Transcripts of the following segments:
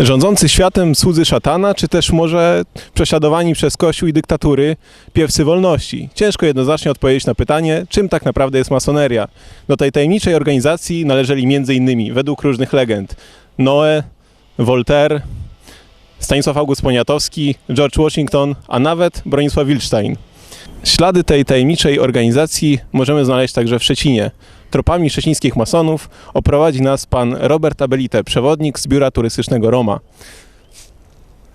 Rządzący światem słudzy szatana, czy też może prześladowani przez Kościół i dyktatury piewcy wolności? Ciężko jednoznacznie odpowiedzieć na pytanie, czym tak naprawdę jest masoneria. Do tej tajemniczej organizacji należeli m.in. według różnych legend Noe, Voltaire, Stanisław August Poniatowski, George Washington, a nawet Bronisław Wilczstein. Ślady tej tajemniczej organizacji możemy znaleźć także w Szczecinie. Tropami szczecińskich masonów oprowadzi nas pan Robert Abelite, przewodnik z biura turystycznego Roma.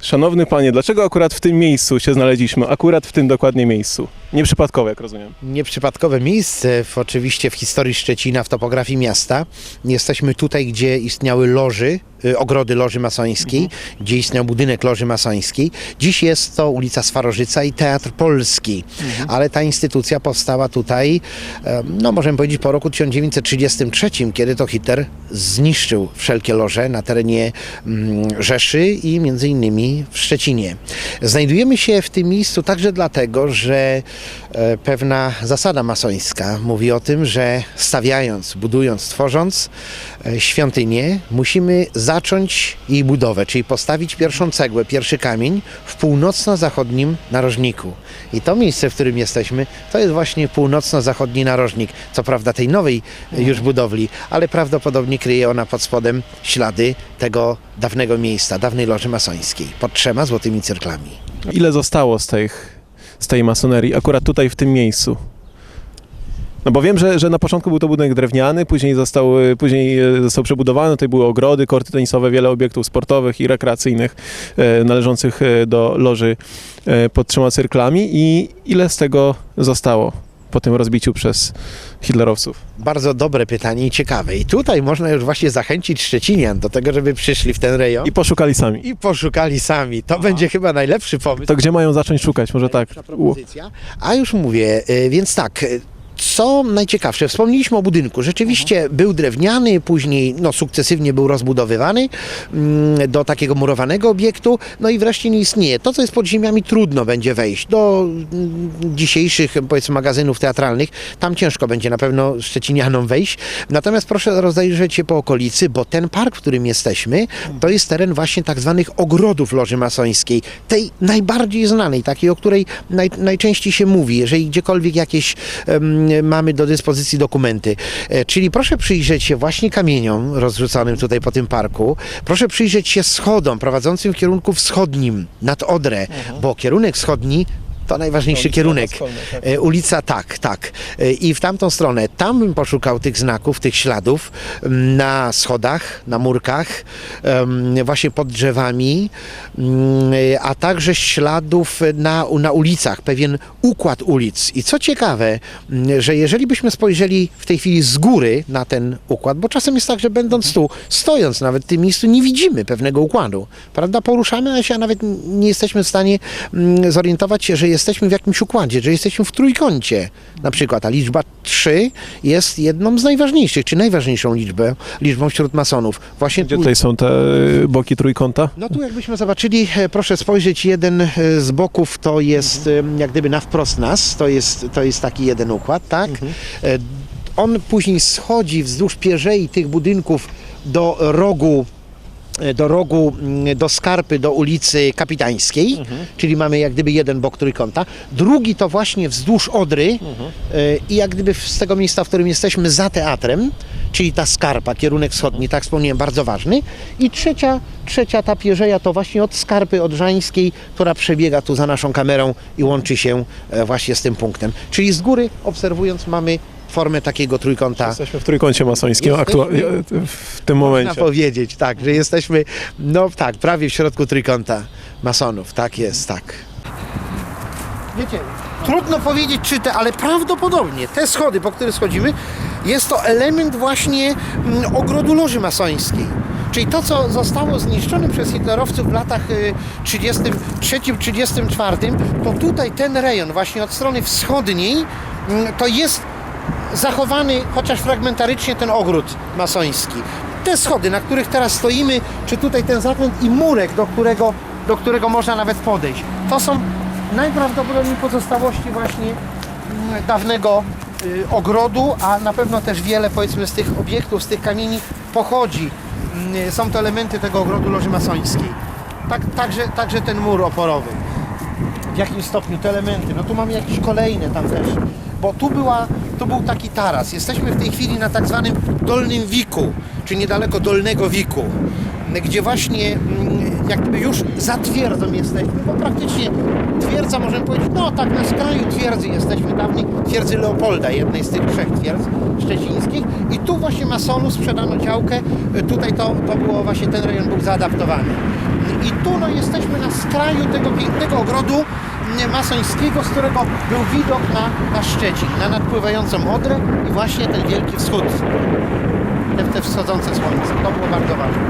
Szanowny panie, dlaczego akurat w tym miejscu się znaleźliśmy? Akurat w tym dokładnie miejscu. Nieprzypadkowo, jak rozumiem. Nieprzypadkowe miejsce w, oczywiście w historii Szczecina, w topografii miasta. Jesteśmy tutaj, gdzie istniały loży, y, ogrody loży masońskiej, gdzie istniał budynek loży masońskiej. Dziś jest to ulica Swarożyca i Teatr Polski, ale ta instytucja powstała tutaj, em, no możemy powiedzieć po roku 1933, kiedy to Hitler zniszczył wszelkie loże na terenie mm, Rzeszy i między innymi w Szczecinie. Znajdujemy się w tym miejscu także dlatego, że e, pewna zasada masońska mówi o tym, że stawiając, budując, tworząc e, świątynię, musimy zacząć jej budowę, czyli postawić pierwszą cegłę, pierwszy kamień w północno-zachodnim narożniku. I to miejsce, w którym jesteśmy, to jest właśnie północno-zachodni narożnik. Co prawda tej nowej e, już budowli, ale prawdopodobnie kryje ona pod spodem ślady tego dawnego miejsca, dawnej loży masońskiej, pod trzema złotymi cyrklami. Ile zostało z, tych, z tej masonerii akurat tutaj w tym miejscu? No bo wiem, że, że na początku był to budynek drewniany, później został, y, później e, został przebudowany, tutaj były ogrody, korty tenisowe, wiele obiektów sportowych i rekreacyjnych e, należących do loży e, pod trzema cyrklami i ile z tego zostało po tym rozbiciu przez hitlerowców? Bardzo dobre pytanie i ciekawe. I tutaj można już właśnie zachęcić Szczecinian do tego, żeby przyszli w ten rejon I poszukali sami. i poszukali sami. To będzie chyba najlepszy pomysł. To gdzie mają zacząć szukać? Może tak? A już mówię, y, więc tak. Co najciekawsze, wspomnieliśmy o budynku. Rzeczywiście był drewniany, później no, sukcesywnie był rozbudowywany mm, do takiego murowanego obiektu, no i wreszcie nie istnieje. To, co jest pod ziemiami, trudno będzie wejść. Do mm, dzisiejszych, powiedzmy, magazynów teatralnych, tam ciężko będzie na pewno Szczecinianom wejść. Natomiast proszę rozejrzeć się po okolicy, bo ten park, w którym jesteśmy, to jest teren właśnie tak zwanych ogrodów Loży Masońskiej, tej najbardziej znanej, takiej, o której naj, najczęściej się mówi, jeżeli gdziekolwiek jakieś em, mamy do dyspozycji dokumenty. E, czyli proszę przyjrzeć się właśnie kamieniom rozrzuconym tutaj po tym parku, proszę przyjrzeć się schodom prowadzącym w kierunku wschodnim nad Odrę, bo kierunek wschodni to najważniejszy kierunek. Tak. E, Ulica, tak, tak. E, I w tamtą stronę, tam bym poszukał tych znaków, tych śladów m, na schodach, na murkach, właśnie pod drzewami, mm, e, a także śladów na, na ulicach, pewien układ ulic. I co ciekawe, m, że jeżeli byśmy spojrzeli w tej chwili z góry na ten układ, bo czasem jest tak, że będąc tu, stojąc nawet w tym miejscu, nie widzimy pewnego układu, prawda? Poruszamy się, a nawet nie jesteśmy w stanie mm, zorientować się, że jesteśmy w jakimś układzie, że jesteśmy w trójkącie na przykład, a liczba 3 jest jedną z najważniejszych, czy najważniejszą liczbę, liczbą wśród masonów. Właśnie Gdzie tu, tutaj są te boki trójkąta? no tu jakbyśmy zobaczyli, e, proszę spojrzeć, jeden e, z boków to jest e, jak gdyby na wprost nas, to jest, to jest taki jeden układ, tak? E, On później schodzi wzdłuż pierzei tych budynków do rogu do rogu, mm, do skarpy, do ulicy Kapitańskiej, czyli mamy jak gdyby jeden bok trójkąta. Drugi to właśnie wzdłuż Odry e, i jak gdyby z tego miejsca, w którym jesteśmy za teatrem, czyli ta skarpa, kierunek wschodni, tak wspomniałem, bardzo ważny. I trzecia, trzecia ta pierzeja to właśnie od skarpy odrzańskiej, która przebiega tu za naszą kamerą i łączy się e, właśnie z tym punktem. Czyli z góry obserwując mamy formę takiego trójkąta. Jesteśmy w trójkącie masońskim Jesteśmy- aktua- w tym Można momencie. powiedzieć, tak, że jesteśmy, no tak, prawie w środku trójkąta masonów, tak jest, tak. Wiecie, trudno powiedzieć czy te, ale prawdopodobnie te schody, po których schodzimy, jest to element właśnie mm, ogrodu loży masońskiej. Czyli to, co zostało zniszczone przez hitlerowców w latach y, 33-34, to tutaj ten rejon właśnie od strony wschodniej mm, to jest zachowany chociaż fragmentarycznie ten ogród masoński. Te schody, na których teraz stoimy, czy tutaj ten zakręt i murek, do którego, do którego można nawet podejść, to są najprawdopodobniej pozostałości właśnie mm, dawnego y, ogrodu, a na pewno też wiele powiedzmy z tych obiektów, z tych kamieni pochodzi mm, są to elementy tego ogrodu loży masońskiej. Tak, także, także ten mur oporowy. W jakim stopniu te elementy? No tu mamy jakieś kolejne tam też. Bo tu, była, tu był taki taras. Jesteśmy w tej chwili na tak zwanym Dolnym Wiku, czy niedaleko Dolnego Wiku, gdzie właśnie mm, jak gdyby już za twierdzą jesteśmy, bo praktycznie twierdza możemy powiedzieć, no tak na skraju twierdzy jesteśmy dawniej, twierdzy Leopolda, jednej z tych trzech twierdz szczecińskich i tu właśnie masonu sprzedano działkę, tutaj to, to było właśnie, ten rejon był zaadaptowany. I tu no, jesteśmy na skraju tego pięknego ogrodu masońskiego, z którego był widok na, na Szczecin, na nadpływającą Odrę i właśnie ten wielki wschód, te, te wschodzące słońce. To było bardzo ważne.